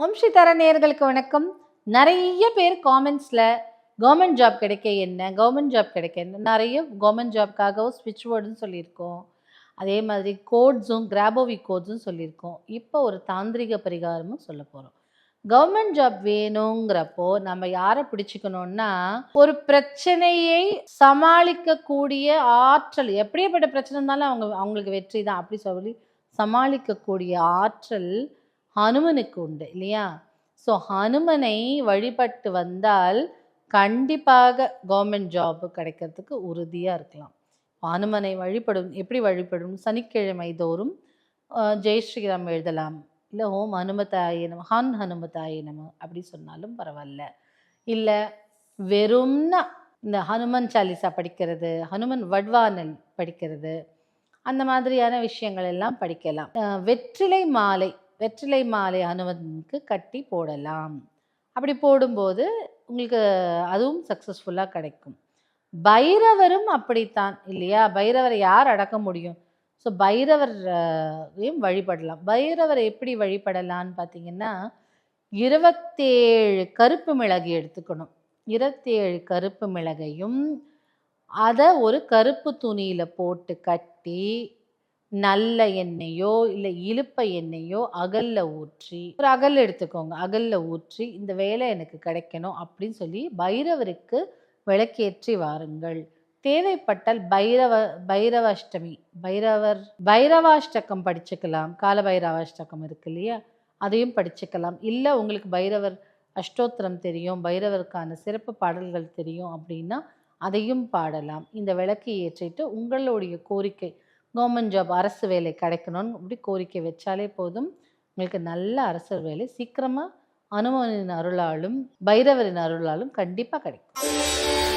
வம்சி தர நேர்களுக்கு வணக்கம். நிறைய பேர் காமெண்ட்ஸில் கவர்மெண்ட் ஜாப் கிடைக்க என்ன கவர்மெண்ட் ஜாப் கிடைக்க என்ன நிறைய கவர்மெண்ட் ஜாப்காகவும் ஸ்விட்ச் வேர்டுன்னு சொல்லியிருக்கோம். அதே மாதிரி கோட்ஸும் கிராபோவி கோட்ஸும் சொல்லியிருக்கோம். இப்போ ஒரு தாந்திரிக பரிகாரமும் சொல்ல போகிறோம் கவர்மெண்ட் ஜாப் வேணுங்கிறப்போ நம்ம யாரை பிடிச்சிக்கணும்னா ஒரு பிரச்சனையை சமாளிக்கக்கூடிய ஆற்றல் எப்படியேப்பட்ட பிரச்சனை இருந்தாலும் அவங்க அவங்களுக்கு வெற்றி தான் அப்படி சொல்லி சமாளிக்கக்கூடிய ஆற்றல் ஹனுமனுக்கு உண்டு இல்லையா? ஸோ ஹனுமனை வழிபட்டு வந்தால் கண்டிப்பாக கவர்மெண்ட் ஜாப் கிடைக்கிறதுக்கு உறுதியாக இருக்கலாம். ஹனுமனை வழிபடும் எப்படி வழிபடும்? சனிக்கிழமை தோறும் ஜெய் ஸ்ரீராம் எழுதலாம். இல்லை ஓம் ஹனுமதாய நம ஹன் ஹனுமதாய நம அப்படி சொன்னாலும் பரவாயில்ல. இல்லை வெறும்னா இந்த ஹனுமன் சாலிசா படிக்கிறது ஹனுமன் வட்வானல் படிக்கிறது அந்த மாதிரியான விஷயங்கள் எல்லாம் படிக்கலாம். வெற்றிலை மாலை வெற்றிலை மாலை அனுமனுக்கு கட்டி போடலாம். அப்படி போடும்போது உங்களுக்கு அதுவும் சக்ஸஸ்ஃபுல்லாக கிடைக்கும். பைரவரும் அப்படித்தான் இல்லையா? பைரவரை யார் அடக்க முடியும்? ஸோ பைரவரையும் வழிபடலாம். பைரவரை எப்படி வழிபடலான்னு பார்த்தீங்கன்னா இருபத்தேழு கருப்பு மிளகு எடுத்துக்கணும். இருபத்தேழு கருப்பு மிளகையும் அதை ஒரு கருப்பு துணியில் போட்டு கட்டி நல்ல எண்ணெயோ இல்லை இழுப்ப எண்ணெயோ அகல்ல ஊற்றி ஒரு அகல் எடுத்துக்கோங்க. அகல்ல ஊற்றி இந்த வேலை எனக்கு கிடைக்கணும் அப்படின்னு சொல்லி பைரவருக்கு விளக்கேற்றி வாருங்கள். தேவைப்பட்டால் பைரவ பைரவாஷ்டமி பைரவர் பைரவாஷ்டகம் படிச்சுக்கலாம். கால பைரவாஷ்டகம் இருக்கு இல்லையா? அதையும் படிச்சுக்கலாம். இல்லை உங்களுக்கு பைரவர் அஷ்டோத்திரம் தெரியும் பைரவருக்கான சிறப்பு பாடல்கள் தெரியும் அப்படின்னா அதையும் பாடலாம். இந்த விளக்கு ஏற்றிட்டு உங்களுடைய கோரிக்கை கவர்மெண்ட் ஜாப் அரசு வேலை கிடைக்கணும்னு அப்படி கோரிக்கை வச்சாலே போதும். உங்களுக்கு நல்ல அரசு வேலை சீக்கிரமாக அனுமனின் அருளாலும் பைரவரின் அருளாலும் கண்டிப்பாக கிடைக்கும்.